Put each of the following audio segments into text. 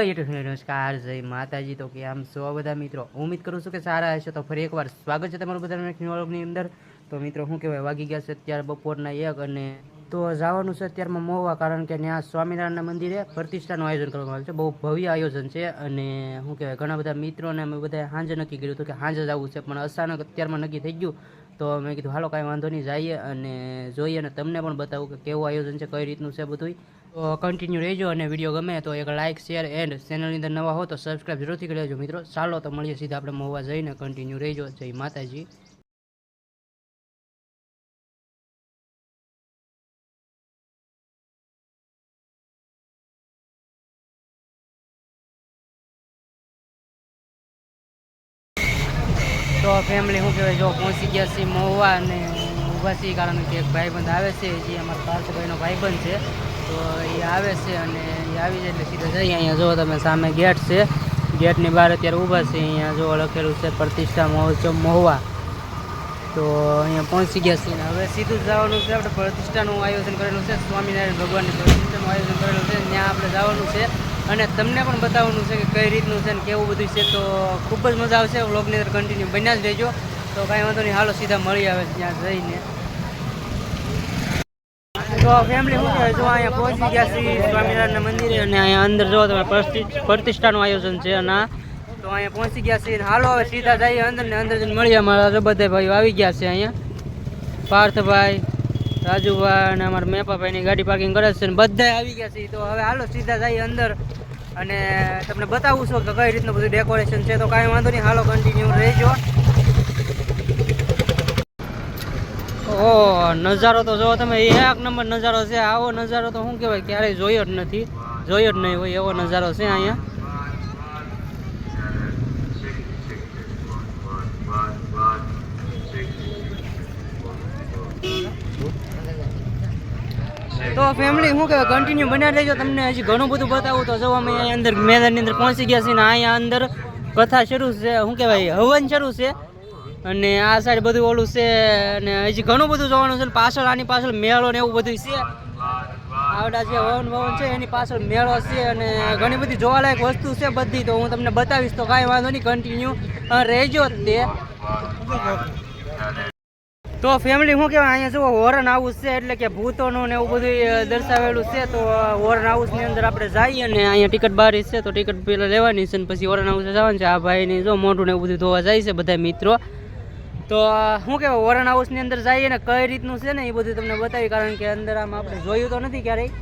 Hello YouTube નમસ્કાર, જય માતાજી. તો કે આમ સો બધા મિત્રો? ઉમ્મીદ કરું છું કે સારા હશે. તો ફરી એકવાર સ્વાગત છે તમારું બધાનું એક અંદર. તો મિત્રો, શું કહેવાય? વાગી ગયા છે અત્યારે બપોરના એક અને તો જવાનું છે અત્યારમાં મોવા, કારણ કે ત્યાં સ્વામિનારાયણના મંદિરે પ્રતિષ્ઠાનું આયોજન કરવામાં આવ્યું છે. બહુ ભવ્ય આયોજન છે અને શું કહેવાય? ઘણા બધા મિત્રોને અમે બધા સાંજે નક્કી કર્યું હતું કે સાંજે જ આવવું છે, પણ અચાનક અત્યારમાં નક્કી થઈ ગયું. તો મેં કીધું, હાલો, કાંઈ વાંધો નહીં, જઈએ અને જોઈએ અને તમને પણ બતાવું કે કેવું આયોજન છે, કઈ રીતનું છે બધું તો કન્ટિન્યુ રહેજો અને વીડિયો ગમે તો એક લાઇક શેર એન્ડ ચેનલની અંદર નવા હો તો સબસ્ક્રાઈબ જરૂરથી કરી લેજો મિત્રો. ચાલો તો મળીએ સીધા આપણે મહુવા જઈને કન્ટિન્યુ રહેજો. જય માતાજી. તો ફેમિલી શું કહેવાય? જો પહોંચી ગયા છીએ મહુવા અને ઊભા છીએ કારણ કે એક ભાઈબંધ આવે છે, જે અમારા પાર્થભાઈનો ભાઈબંધ છે. તો એ આવે છે અને આવી જાય એટલે સીધા જઈએ. અહીંયા જો તમે, સામે ગેટ છે. ગેટની બહાર અત્યારે ઊભા છે. અહીંયા જો લખેલું છે, પ્રતિષ્ઠા મહોત્સવ મહુવા. તો અહીંયા પહોંચી ગયા છીએ હવે સીધું જવાનું છે આપણે. પ્રતિષ્ઠાનું આયોજન કરેલું છે. સ્વામિનારાયણ ભગવાનની પ્રતિષ્ઠાનું આયોજન કરેલું છે. ત્યાં આપણે જવાનું છે. અને તમને પણ બતાવવાનું છે કે કઈ રીતનું છે ને કેવું બધું છે. તો ખૂબ જ મજા આવશે. વ્લોગની અંદર કન્ટિન્યુ બન્યા જ રહેજો. તો કાંઈ વાંધો નહીં. હાલો, સીધા મળી આવે ત્યાં જઈને. તો ફેમિલી શું કહેવાય? જો અહીંયા પહોંચી ગયા છીએ સ્વામિનારાયણના મંદિરે અને અહીંયા અંદર જો તમે પ્રતિષ્ઠ- પ્રતિષ્ઠાનું આયોજન છે અને તો અહીંયા પહોંચી ગયા છીએ હાલો હવે સીધા જઈએ અંદર ને અંદર જઈને મળીએ. અમારા બધા ભાઈઓ આવી ગયા છે અહીંયા. પાર્થભાઈ, રાજુભાઈ અને અમારા મેપાભાઈની ગાડી પાર્કિંગ કરે છે અને બધા આવી ગયા છે. તો હવે હાલો સીધા જઈએ અંદર અને તમને બતાવું છું કે કઈ રીતનું બધું ડેકોરેશન છે. તો કાંઈ વાંધો નહીં. હાલો કન્ટિન્યુ રહેજો. ઓ, નજારો તો જો તમે એક નંબર નજારો છે. આવો નજારો તો શું કહેવાય, ક્યારેય જોયો જ નથી. જોયો જ નહીં હોય એવો નજારો છે અહીંયા. તો ફેમિલી શું કહેવાય કન્ટિન્યુ બનાવી રહેજો તમને હજી ઘણું બધું બતાવું તો જો અમે અહીંયા અંદર મેદાનની અંદર પહોંચી ગયા છીએ ને અહીંયા અંદર કથા શરૂ છે, શું કહેવાય, હવન શરૂ છે. અને આ સાઈડ બધું ઓલું છે અને હજી ઘણું બધું જોવાનું છે પાછળ, આની પાછળ મેળો ને એવું બધું છે. આવડા જે હવન ભવન છે એની પાછળ મેળો છે અને ઘણી બધી જોવાલાયક વસ્તુ છે બધી. તો હું તમને બતાવીશ, તો કાંઈ વાંધો નહીં કન્ટિન્યુ રહેજો જ તે. તો ફેમિલી શું કહેવાય, અહીંયા જુઓ હોરન હાઉસ છે, એટલે કે ભૂતોનું ને એવું બધું દર્શાવેલું છે. તો હોરન હાઉસની અંદર આપણે જઈએ અને અહીંયા ટિકિટ બારી છે, તો ટિકિટ પેલા લેવાની છે ને પછી હોરન હાઉસે જવાનું છે. આ ભાઈની જો મોઢું ને એવું બધું ધોવા જાય છે બધા મિત્રો. તો શું કહેવાય વોરન હાઉસની અંદર જઈએ ને, કઈ રીતનું છે ને એ બધું તમને બતાવી કારણ કે અંદર આમ આપણે જોયું તો નથી ક્યારેય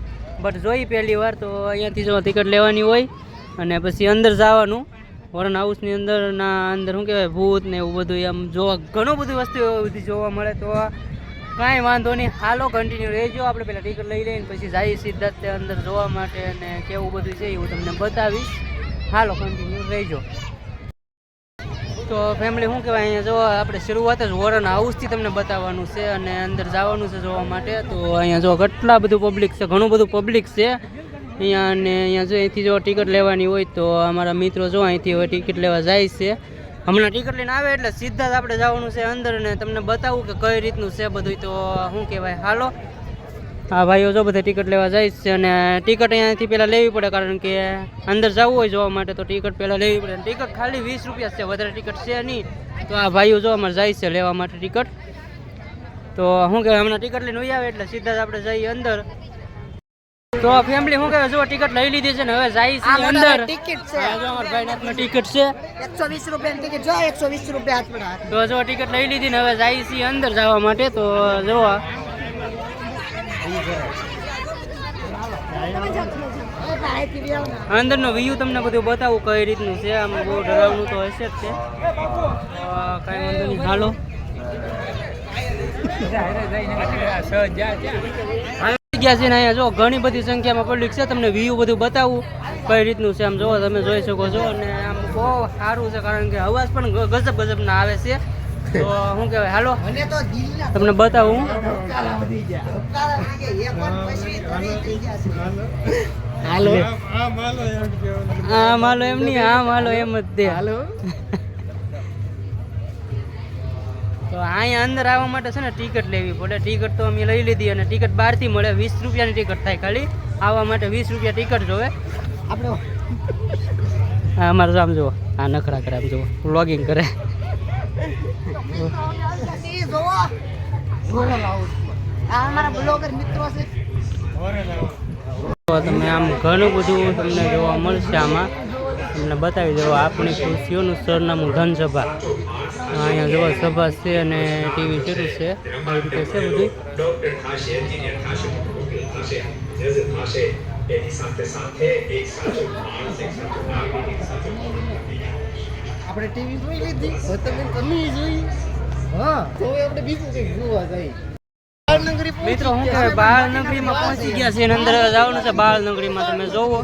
બટ જોઈ પહેલી વાર, તો અહીંયાથી જો ટિકિટ લેવાની હોય, અને પછી અંદર જવાનું. વોરન હાઉસની અંદર ના અંદર શું કહેવાય, ભૂત ને એવું બધું આમ જોવા, ઘણું બધું વસ્તુ બધી જોવા મળે, તો કાંઈ વાંધો નહીં. હાલો કન્ટિન્યુ રહેજો. આપણે પહેલાં ટિકિટ લઈ લઈને પછી જઈએ સીધા તે અંદર જોવા માટે અને કેવું બધું છે એ હું તમને બતાવીશ. હાલો કન્ટિન્યુ રહેજો. તો ફેમિલી શું કહેવાય, અહીંયા જો આપણે શરૂઆત જ વોરન હાઉસથી તમને બતાવવાનું છે અને અંદર જવાનું છે જોવા માટે. તો અહીંયા જો કેટલા બધું પબ્લિક છે, ઘણું બધું પબ્લિક છે. અહીંયા અને અહીંયા જો અહીંથી જો ટિકિટ લેવાની હોય તો અમારા મિત્રો જો અહીંથી હવે ટિકિટ લેવા જાય છે. હમણાં ટિકિટ લઈને આવે એટલે સીધા જ આપણે જવાનું છે અંદર અને તમને બતાવું કે કઈ રીતનું છે બધું તો શું કહેવાય, હાલો. હા ભાઈઓ જો બધા ટિકિટ લેવા જાય છે અને ટિકિટ અહીંયાથી પહેલાં લેવી પડે કારણ કે અંદર જવું હોય જોવા માટે તો ટિકિટ પહેલાં લેવી પડે. ટિકિટ ખાલી વીસ રૂપિયા છે વધારે ટિકિટ છે નહીં. તો આ ભાઈઓ જો અમારે જાય છે લેવા માટે ટિકિટ તો શું કહેવાય હમણાં ટિકિટ લઈને આવે એટલે સીધા જ આપણે જઈએ અંદર. તો ફેમિલી શું કહેવાય જો ટિકિટ લઈ લીધી છે ને હવે જાય છે અંદર. ટિકિટ છે. જો અમારા ભાઈ હાથમાં ટિકિટ છે. એકસો વીસ રૂપિયાની ટિકિટ જો એકસો વીસ રૂપિયા હાથમાં તો જો ટિકિટ લઈ લીધી ને હવે જાય છે અંદર જવા માટે. તો જોવા. અંદરનો વ્યૂ તમને બધું બતાવું કઈ રીતનું છે, આમ બહુ ડરાવનું તો હશે જ છે. કાંઈ વાંધો નહીં. હાલો. ઘણી બધી સંખ્યામાં પબ્લિક છે. તમને વ્યૂ બધું બતાવું કઈ રીતનું છે. આમ જો તમે જોઈ શકો છો. અને આમ બહુ સારું છે, કારણ કે અવાજ પણ ગજબ ગજબના આવે છે. તો શું કહેવાય? હાલો. મને તો દિલના તમને બતાવું. હાલો. આમ હાલો એમ નહીં આમ હાલો એમ જ તે. હાલો. તો અહીંયા અંદર આવવા માટે છે ને ટિકિટ લેવી પડે. ટિકિટ તો અમે લઈ લીધી અને ટિકિટ બહારથી મળે. વીસ રૂપિયાની ટિકિટ થાય ખાલી. આવવા માટે વીસ રૂપિયા ટિકિટ જોવે. આપણે હા અમારે આમ જુઓ. આ નખરા કરે આમ જુઓ. વ્લોગિંગ કરે. તમે આમ ઘણું બધું તમને જોવા મળશે આમાં. તમને બતાવી દો આપણી ખુશીઓનું સરનામું ધનસભા અહીંયા જોવા, સભા છે અને ટીવી શરૂ છે. આવી રીતે છે બધું. સાથે સાથે. આપણે ટીવી જોઈ લીધી હવે તમે તમે જોઈ. હા. તો હવે આપણે બીજું કંઈક જોવા પહોંચી મિત્રો શું ગયા. કહેવાય બાળનગરીમાં પહોંચી ગયા. છે અને અંદર જવાનું છે. બાળનગરીમાં તમે જોવો.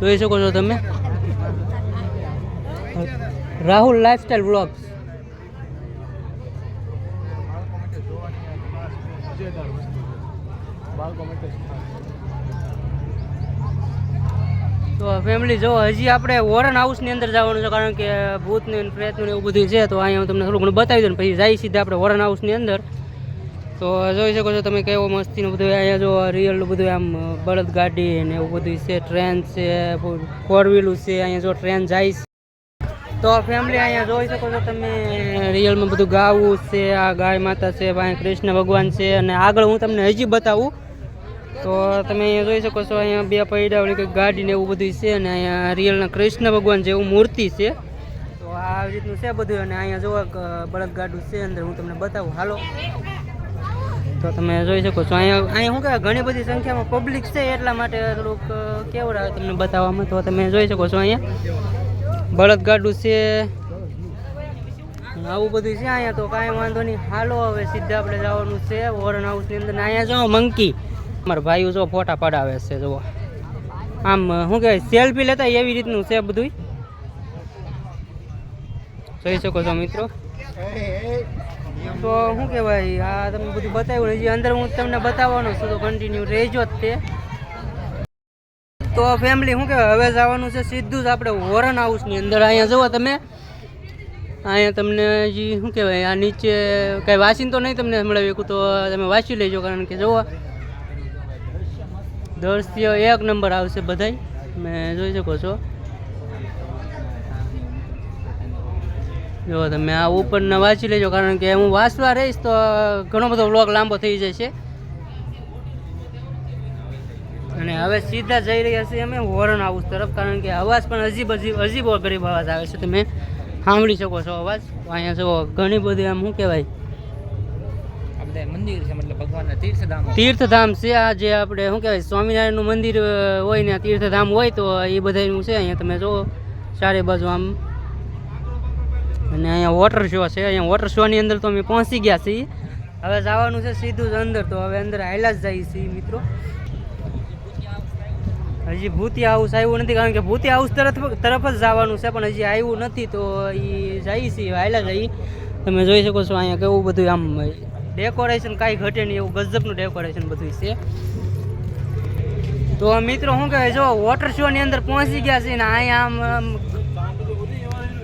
જોઈ શકો છો તમે. Rahul lifestyle vlogs. તો ફેમિલી જો હજી આપણે વોરન હાઉસની અંદર જવાનું છે, કારણ કે ભૂતને ને એવું બધું છે, તો અહીંયા હું તમને થોડું ઘણું બતાવી દઉં પછી જાય સીધા આપણે વોરન હાઉસની અંદર. તો જોઈ શકો છો તમે કેવો મસ્તીનું બધું, અહીંયા જો રિયલ બધું આમ, બળદ ગાડી ને એવું બધું છે ટ્રેન છે ફોર વ્હીલું છે, અહીંયા જો ટ્રેન જાય છે. તો ફેમિલી અહીંયા જોઈ શકો છો તમે રિયલમાં બધું ગાવું છે, આ ગાય માતા છે, ભાઈ કૃષ્ણ ભગવાન છે, અને આગળ હું તમને હજી બતાવું તો તમે અહીંયા જોઈ શકો છો, અહીંયા બે પૈડાવાળી કંઈક ગાડી ને એવું બધું છે અને અહીંયા રિયલના કૃષ્ણ ભગવાન જેવું મૂર્તિ છે. તો આ રીતનું છે બધું અને અહીંયા જોવા બળદ ગાડું છે અંદર, હું તમને બતાવું. હાલો. તો તમે જોઈ શકો છો, અહીંયા અહીંયા શું કહેવાય, ઘણી બધી સંખ્યામાં પબ્લિક છે એટલા માટે થોડુંક કેવડાવે તમને બતાવવામાં. તો તમે જોઈ શકો છો અહીંયા. બળદ ગાડું છે. આવું બધું છે અહીંયા તો કાંઈ વાંધો નહીં. હાલો, હવે સીધા આપણે જવાનું છે વોરન હાઉસની અંદર. અહીંયા જો મંકી. મારા ભાઈઓ જો ફોટા પડાવે છે, જુઓ. આમ શું કહેવાય સેલ્ફી લેતા એવી રીતનું છે બધું જોઈ શકો છો મિત્રો. તો શું કહેવાય, આ તમે બધું બતાવ્યું, હજી અંદર હું તમને બતાવવાનો છું, તો કન્ટિન્યુ રહેજો જ તે. તો ફેમિલી શું કહેવાય, હવે જવાનું છે સીધું જ આપણે વોરન હાઉસની અંદર. અહીંયા જુઓ તમે. અહીંયા તમને હજી શું કહેવાય, આ નીચે કાંઈ વાંચીને તો નહીં તમને હમણાં વેકું તો તમે વાંચી લેજો, કારણ કે જુઓ. દ્રશ્ય એક નંબર આવશે બધાય. તમે જોઈ શકો છો. જો તમે આ ઉપરના વાંચી લેજો, કારણ કે હું વાંચવા રહીશ તો ઘણો બધો વ્લોગ લાંબો થઈ જશે અને હવે સીધા જઈ રહ્યા છીએ અમે વોરન હાઉસ તરફ, કારણ કે અવાજ પણ અજીબ અજીબ અજીબ ગરીબ અવાજ આવે છે. તમે સાંભળી શકો છો અવાજ. અહીંયા જો ઘણી બધી આમ શું કહેવાય? તીર્થધામ. છે, આ જે આપણે શું કહેવાય, સ્વામિનારાયણનું મંદિર હોય ને તીર્થધામ હોય, તો એ બધાનું છે, અહીંયા તમે જો ચારે બાજુ આમ. અને અહીંયા વોટર શો છે, અહીંયા વોટર શોની અંદર તો અમે પહોંચી ગયા છીએ. હવે જવાનું છે સીધું જ અંદર, તો હવે અંદર આયલા જ જઈએ છીએ મિત્રો. હજી ભૂતિ હાઉસ આવ્યું નથી, કારણ કે ભૂતિ હાઉસ તરફ તરફ જ જવાનું છે, પણ હજી આવ્યું નથી, તો એ જઈએ છીએ હાયલા જઈ તમે જોઈ શકો છો અહીંયા કેવું બધું આમ ડેકોરેશન કાંઈ ઘટે નહીં એવું ગજબનું ડેકોરેશન બધું છે. તો મિત્રો શું કહેવાય જો વોટર શો ની અંદર પહોંચી ગયા છે ને અહીંયા આમ આમ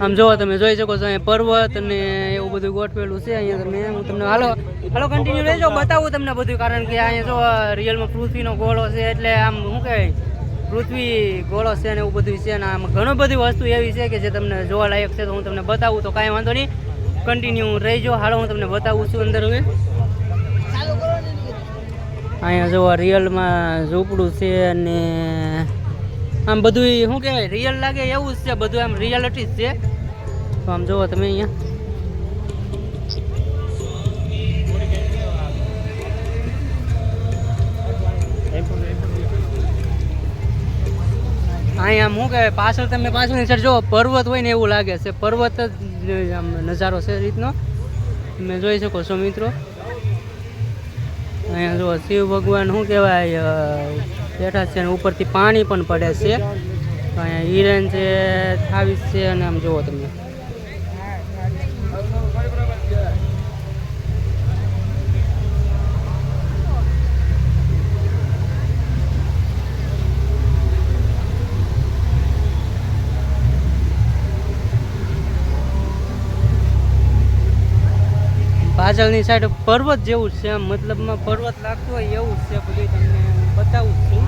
આમ જો તમે જોઈ શકો છો અહીંયા પર્વત અને એવું બધું ગોઠવેલું છે અહીંયા તમે હું તમને હાલો હાલો કન્ટિન્યુ રહેજો બતાવું તમને બધું કારણ કે અહીંયા જો રિયલમાં પૃથ્વીનો ગોળો છે એટલે આમ શું કહેવાય પૃથ્વી ગોળો છે ને એવું બધું છે અને આમ ઘણું બધી વસ્તુ એવી છે કે જે તમને જોવા લાયક છે તો હું તમને બતાવું તો કાંઈ વાંધો નહીં. કન્ટિન્યુ રહેજો. હાલો, હું તમને બતાવું છું અંદર હવે. અહીંયા જો રિયલમાં ઝૂંપડું છે અને આમ બધું શું કહેવાય રિયલ લાગે એવું જ છે, બધું આમ રિયાલિટી જ છે. તો આમ જુઓ તમે અહીંયા. અહીંયા શું કહેવાય, પાછળ તમે પાછળની સાઈડ જો પર્વત હોય ને એવું લાગે છે. પર્વત જ આમ નજારો છે રીતનો. તમે જોઈ શકો છો મિત્રો. અહીંયા જો શિવ ભગવાન શું કહેવાય બેઠા છે અને ઉપરથી પાણી પણ પડે છે. અહીંયા હિરેન છે થાવીસ છે અને આમ જુઓ તમે. પાછળની સાઈડ પર્વત જેવું છે આમ, મતલબમાં પર્વત લાગતો હોય એવું જ છે બધું તમને બતાવું છું.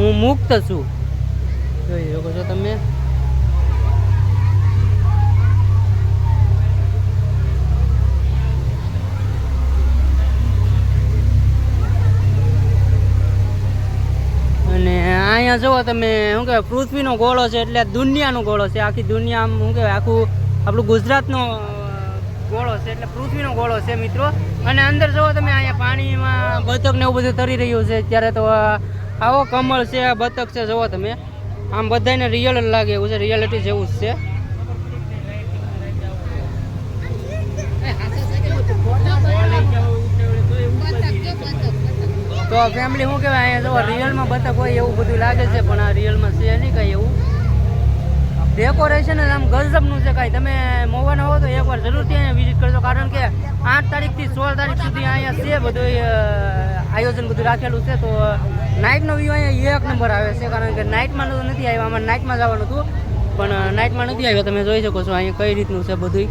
હું મુક્ત છું. જોઈ શકો છો તમે. અને અહીંયા જુઓ તમે, શું કહેવાય, પૃથ્વીનો ગોળો છે એટલે દુનિયાનો ગોળો છે. આખી દુનિયા આમ શું કહેવાય, આખું, આપણું ગુજરાતનો ગોળો છે, એટલે પૃથ્વીનો ગોળો છે મિત્રો. અને અંદર જુઓ તમે, અહીંયા પાણીમાં બતક ને એવું બધું તરી રહ્યું છે. ત્યારે તો આવો કમળ છે, આ બતક છે, જુઓ તમે. આમ બધાને રિયલ લાગે એવું છે રિયાલિટી જેવું જ છે. તો ફેમિલી શું કહેવાય? અહીંયા જો રિયલમાં બતક હોય એવું બધું લાગે છે, પણ આ રિયલમાં છે નહીં કંઈ એવું. ડેકોરેશન આમ ગજબનું છે કાંઈ. તમે મોવાના હો તો એકવાર જરૂરથી અહીંયા વિઝિટ કરજો. કારણ કે આઠ તારીખથી સોળ તારીખ સુધી અહીંયા છે બધું આયોજન બધું રાખેલું છે. તો નાઇટનો વ્યૂ અહીંયા એક નંબર આવે છે. કારણ કે નાઇટમાં તો નથી આવ્યા. અમારે નાઇટમાં જવાનું હતું. પણ નાઇટમાં નથી આવ્યો. તમે જોઈ શકો છો અહીંયા કઈ રીતનું છે બધું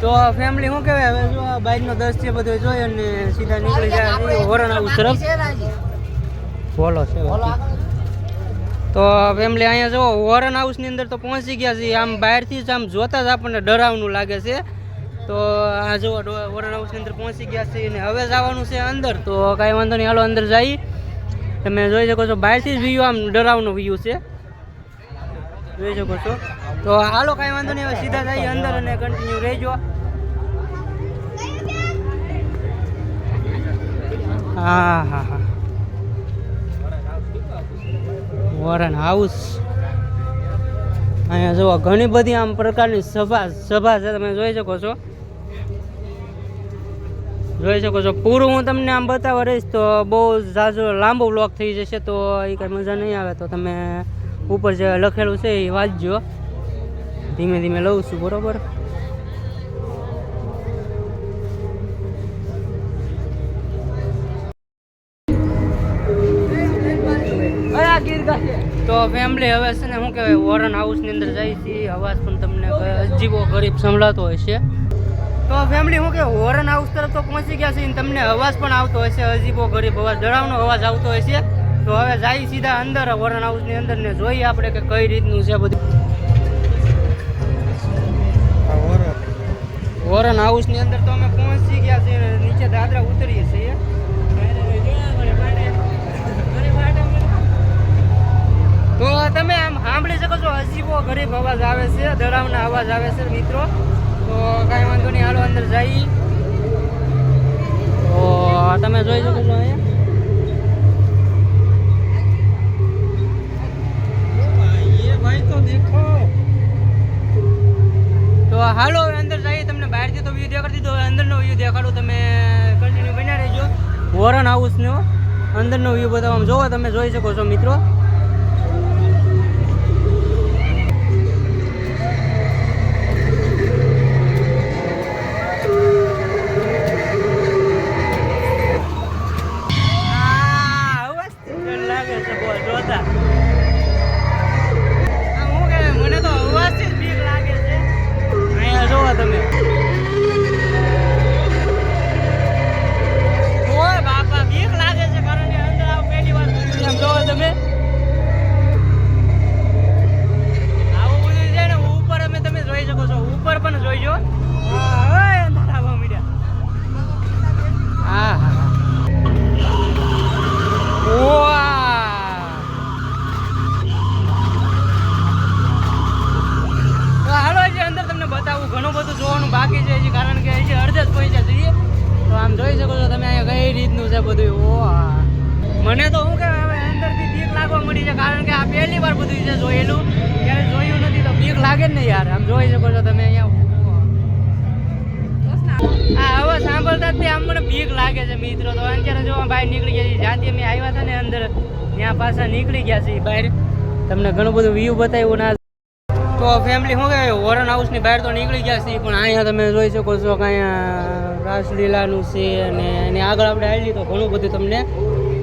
તો ફેમિલી શું કહેવાય? હવે જો બાઇકનો દસ છે બધું જોઈ અને સીધા નીકળી જાય. હોરણ આવું સરસ. બોલો છે. તો ફેમિલી અહીંયા જો વોરન હાઉસની અંદર તો પહોંચી ગયા છીએ. આમ બહારથી જ આમ જોતા જ આપણને ડરાવનું લાગે છે. તો આ જો વોરન હાઉસની અંદર પહોંચી ગયા છીએ અને હવે જવાનું છે અંદર. તો કાંઈ વાંધો નહીં, હાલો અંદર જઈ. તમે જોઈ શકો છો બહારથી જ વ્યૂ આમ ડરાવનો વ્યૂ છે. જોઈ શકો છો. તો હાલો કાંઈ વાંધો નહીં, હવે સીધા જઈએ અંદર અને કન્ટિન્યુ રહેજો. હા હા હા. Warehouse. અહીંયા જુઓ, ઘણી બધી આમ પ્રકારની સભા સભા છે, તમે જોઈ શકો છો. જોઈ શકો છો. પૂરું હું તમને આમ બતાવવા રહીશ તો બહુ ઝાઝો લાંબો બ્લોક થઈ જશે તો એ કાંઈ મજા નહીં આવે. તો તમે ઉપર જે લખેલું છે એ વાંચજો. ધીમે ધીમે લઉં છું, બરોબર? ફેમિલી હવે છે ને શું કહેવાય વોરન હાઉસની અંદર જાય છે અવાજ પણ તમને અજીબો ગરીબ સંભળાતો હોય છે. તો ફેમિલી શું કે વોરન હાઉસ તરફ તો પહોંચી ગયા છે તમને અવાજ પણ આવતો હોય છે અજીબો ગરીબ અવાજ ડરાવનો અવાજ આવતો હોય છે. તો હવે જાય સીધા અંદર વોરન હાઉસની અંદર ને જોઈએ આપણે કે કઈ રીતનું છે બધું. વોરન હાઉસની અંદર તો અમે પહોંચી ગયા છીએ નીચે દાદરા ઉતરીએ છીએ. તો તમે આમ સાંભળી શકો છો, અજીબો ગરીબ અવાજ આવે છે, ડરાવના અવાજ આવે છે, મિત્રો. તો કાંઈ વાંધો નહીં, હાલો અંદર જઈ. તો તમે જોઈ શકો છો અહીંયા. તો હાલો અંદર જઈએ તમને બહારથી તો વ્યૂ દેખાડી દીધો. અંદરનો વ્યૂ દેખાડું, તમે કન્ટિન્યુ બન્યા રહેજો. વોરન હાઉસનો અંદરનો વ્યૂ બતાવવા જોવો, તમે જોઈ શકો છો, મિત્રો. લાગે ને યાર. આમ જોઈ શકો છો તમે અહીંયા આ હવે સાંભળતા જ લાગે છે મિત્રો. તો અત્યારે જો બહાર નીકળી ગયા છીએ. અમે આવ્યા હતા ને અંદર, ત્યાં પાછા નીકળી ગયા છીએ બહાર. તમને ઘણું બધું વ્યૂ બતાવ્યું ના તો ફેમિલી શું કહેવાય વોરન હાઉસની બહાર તો નીકળી ગયા છીએ, પણ અહીંયા તમે જોઈ શકો છો કે રાસલીલાનું છે અને એની આગળ આપણે આવી તો ઘણું બધું તમને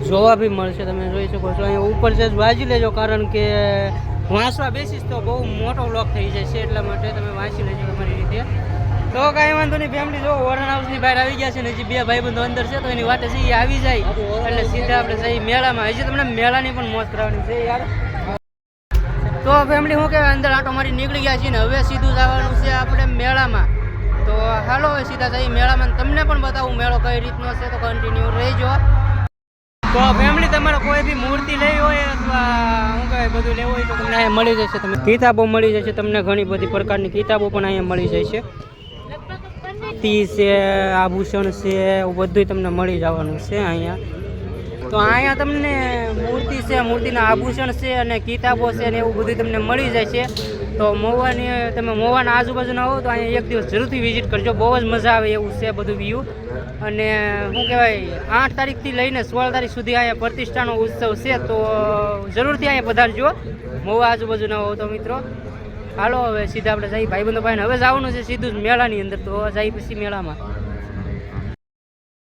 જોવા બી મળશે. તમે જોઈ શકો છો. અહીંયા ઉપર છે વાંચી લેજો, કારણ કે વાંચવા બેસીશ તો બહુ મોટો વ્લોગ થઈ જશે એટલા માટે તમે વાંચી લેજો તમારી રીતે. તો કાંઈ વાંધો નહીં ફેમિલી જો વોરન હાઉસની બહાર આવી ગયા છે ને હજી બે ભાઈબંધો અંદર છે, તો એની વાટે છે એ આવી જાય. એટલે સીધા આપણે જઈ મેળામાં. હજી તમને મેળાની પણ મોજ કરાવવાની છે, યાર. તો ફેમિલી હું કહેવાય, અંદર આટો મારી નીકળી ગયા છે ને હવે સીધું જવાનું છે આપણે મેળામાં. તો હાલો સીધા જઈ મેળામાં તમને પણ બતાવું મેળો કઈ રીતનો છે, તો કન્ટિન્યુ રહેજો. તો ફેમિલી તમારે કોઈ બી મૂર્તિ લેવી હોય અથવા શું કહે બધું લેવું હોય તો તમને અહીંયા મળી જશે તમને. કિતાબો મળી જશે, તમને ઘણી બધી પ્રકારની કિતાબો પણ અહીંયા મળી જશે. તી છે, આભૂષણ છે, એવું બધું તમને મળી જવાનું છે અહીંયા. તો અહીંયા તમને મૂર્તિ છે, મૂર્તિના આભૂષણ છે અને કિતાબો છે ને એવું બધું તમને મળી જાય છે તો મોવાની, તમે મોવાના આજુબાજુના હો તો અહીંયા એક દિવસ જરૂરથી વિઝિટ કરજો. બહુ જ મજા આવે એવું છે બધું વ્યૂ અને, શું કહેવાય, આઠ તારીખથી લઈને સોળ તારીખ સુધી અહીંયા પ્રતિષ્ઠાનો ઉત્સવ છે, તો જરૂરથી અહીંયા પધારજો. મોવા આજુબાજુના હોવ તો મિત્રો. હાલો, હવે સીધા આપણે જઈ ભાઈબંધો ભાઈને હવે જવાનું છે સીધું જ મેળાની અંદર, તો જઈ પછી મેળામાં.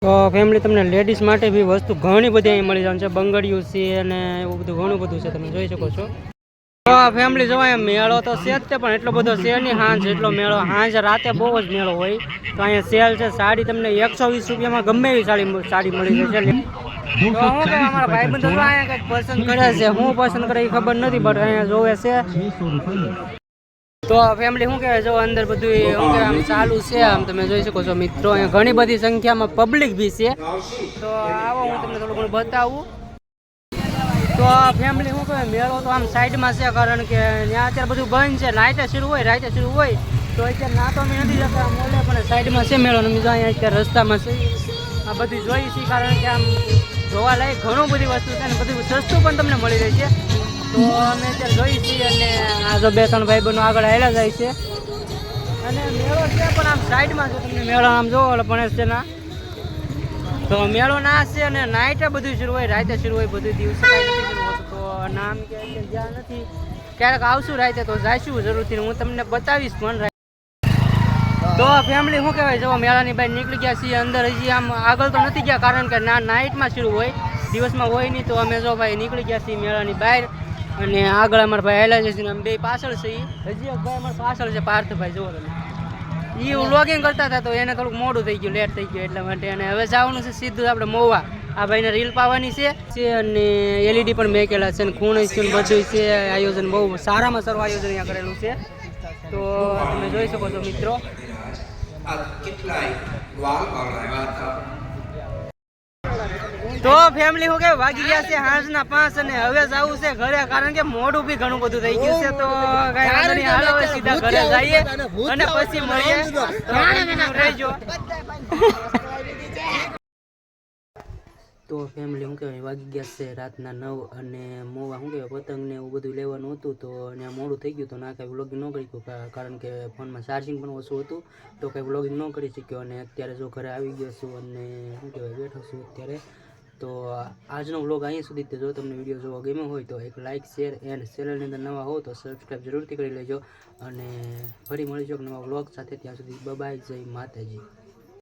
તો ફેમિલી તમને લેડીઝ માટે બી વસ્તુ ઘણી બધી અહીં મળી જવાનું છે. બંગડિયું છે અને એવું બધું ઘણું બધું છે. તમે જોઈ શકો છો. તો ફેમિલી જોવા અહીંયા મેળો તો છે જ તે, પણ એટલો બધો છે નહીં, હાંજ એટલો મેળો. હાંજ રાતે બહુ જ મેળો હોય. તો અહીંયા સેલ છે, સાડી તમને એકસો વીસ રૂપિયામાં ગમે એવી સાડી સાડી મળી જશે તો હું કે અમારા પસંદ કરે છે. હું પસંદ કરે એ ખબર નથી બટ અહીંયા જોવે છે. તો ફેમિલી શું કહેવાય? જો અંદર બધું શું કહેવાય, આમ ચાલુ છે, આમ તમે જોઈ શકો છો મિત્રો. અહીંયા ઘણી બધી સંખ્યામાં પબ્લિક બી છે. તો આવો હું તમને બતાવું. તો ફેમિલી શું કહેવાય મેળો તો આમ સાઈડમાં છે, કારણ કે ત્યાં અત્યારે બધું બંધ છે. નાઇટે શરૂ હોય, રાતે શરૂ હોય, તો અત્યારે ના તો અમે નથી જતા મોલે, પણ સાઈડમાં છે મેળો અમે અહીંયા અત્યારે રસ્તામાં છે આ બધી જોઈ છે કારણ કે આમ જોવા લાયક ઘણું બધી વસ્તુ છે ને બધું સસ્તું પણ તમને મળી રહે છે. તો અમે અત્યારે જોઈ છીએ, અને આ જો બે ત્રણ ભાઈ બહેનો આગળ આવેલા જાય છે. અને મેળો છે, પણ આમ સાઈડમાં જો તમને મેળો આમ જોવો પણ છે ના. તો મેળો ના છે અને નાઇટે બધું શરૂ હોય, રાતે શરૂ હોય બધું દિવસે તો નામ કે જ્યાં નથી. ક્યારેક આવશું રાતે તો જાઈશું જરૂરથી હું તમને બતાવીશ પણ તો ફેમિલી શું કહેવાય? જો મેળાની બહાર નીકળી ગયા છીએ, અંદર હજી આમ આગળ તો નથી ગયા, કારણ કે ના નાઇટમાં શરૂ હોય, દિવસમાં હોય નહીં તો અમે જો ભાઈ નીકળી ગયા છીએ મેળાની બહાર. અને આગળ અમારા ભાઈ આવેલા છે અમે બે પાછળ છે ઈ. હજી એક ભાઈ અમારા પાછળ છે, પાર્થભાઈ, જુઓ તમે. એ વ્લોગિંગ કરતા હતા તો એને થોડુંક મોડું થઈ ગયું લેટ થઈ ગયું એટલા માટે. અને હવે જવાનું છે સીધું આપણે મોવા. આ ભાઈને રીલ પાવાની છે. અને એલઈડી પણ મેકેલા છે અને ખૂણ છે બધું છે. આયોજન બહુ સારામાં સારું આયોજન અહીંયા કરેલું છે. તો તમે જોઈ શકો છો મિત્રો. કેટલાય વાલ આવ્યા હતા? તો ફેમિલી હું કે વાગી ગયા છે હાંજના પાંચ અને હવે જવું છે ઘરે કારણ કે મોડું બી ઘણું બધું થઈ ગયું છે. તો કઈ વાંધો નહીં હાલો હવે સીધા ઘરે જઈએ અને પછી મળીએ. રહેજો. તો ફેમિલી શું કહેવાય વાગી ગયા છે રાતના નવ અને મોવા શું કહેવાય પતંગ ને એવું બધું લેવાનું હતું તો અને મોડું થઈ ગયું તો ના કાંઈ વ્લોગિંગ ન કરી શક્યો કારણ કે ફોનમાં ચાર્જિંગ પણ ઓછું હતું. તો કાંઈ વ્લોગિંગ ન કરી શક્યો અને અત્યારે જો ઘરે આવી ગયો છું અને શું કહેવાય બેઠો છું અત્યારે. તો આજનો વ્લોગ અહીંયા સુધી જો તમને વીડિયો જોવા ગમ્યો હોય તો એક લાઇક શેર એન્ડ ચેનલની અંદર નવા હો તો સબસ્ક્રાઈબ જરૂરથી કરી લેજો. અને ફરી મળીશું એક નવા વ્લોગ સાથે. ત્યાં સુધી બબાય જય માતાજી.